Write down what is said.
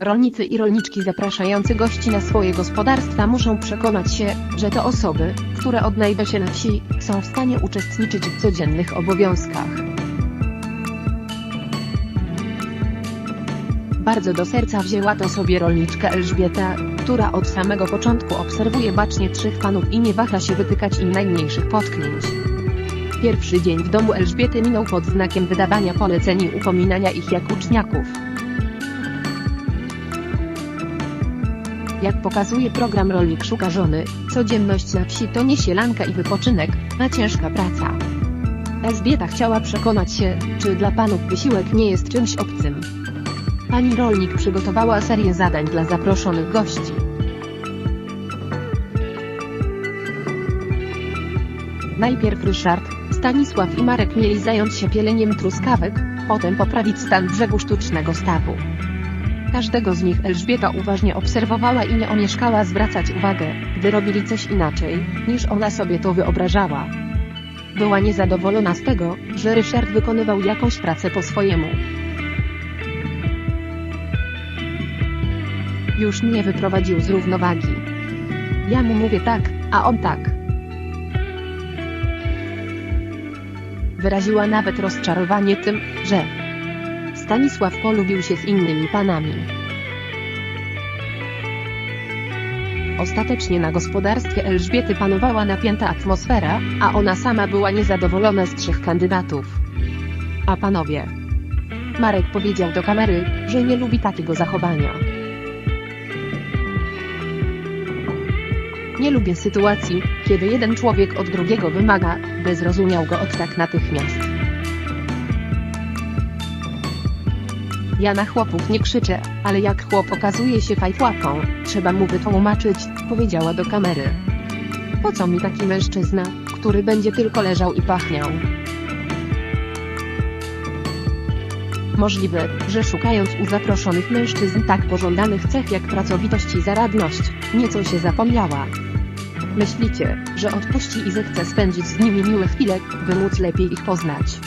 Rolnicy i rolniczki zapraszający gości na swoje gospodarstwa muszą przekonać się, że to osoby, które odnajdą się na wsi, są w stanie uczestniczyć w codziennych obowiązkach. Bardzo do serca wzięła to sobie rolniczka Elżbieta, która od samego początku obserwuje bacznie trzech panów i nie waha się wytykać im najmniejszych potknięć. Pierwszy dzień w domu Elżbiety minął pod znakiem wydawania poleceń i upominania ich jak uczniaków. Jak pokazuje program Rolnik Szuka Żony, codzienność na wsi to nie sielanka i wypoczynek, a ciężka praca. Elżbieta chciała przekonać się, czy dla panów wysiłek nie jest czymś obcym. Pani rolnik przygotowała serię zadań dla zaproszonych gości. Najpierw Ryszard, Stanisław i Marek mieli zająć się pieleniem truskawek, potem poprawić stan brzegu sztucznego stawu. Każdego z nich Elżbieta uważnie obserwowała i nie omieszkała zwracać uwagę, gdy robili coś inaczej, niż ona sobie to wyobrażała. Była niezadowolona z tego, że Ryszard wykonywał jakąś pracę po swojemu. Już mnie wyprowadził z równowagi. Ja mu mówię tak, a on tak. Wyraziła nawet rozczarowanie tym, że Stanisław polubił się z innymi panami. Ostatecznie na gospodarstwie Elżbiety panowała napięta atmosfera, a ona sama była niezadowolona z trzech kandydatów. A panowie? Marek powiedział do kamery, że nie lubi takiego zachowania. Nie lubię sytuacji, kiedy jeden człowiek od drugiego wymaga, by zrozumiał go od tak natychmiast. Ja na chłopów nie krzyczę, ale jak chłop okazuje się fajtłapą, trzeba mu wytłumaczyć, powiedziała do kamery. Po co mi taki mężczyzna, który będzie tylko leżał i pachniał? Możliwe, że szukając u zaproszonych mężczyzn tak pożądanych cech jak pracowitość i zaradność, nieco się zapomniała. Myślicie, że odpuści i zechce spędzić z nimi miłe chwile, by móc lepiej ich poznać.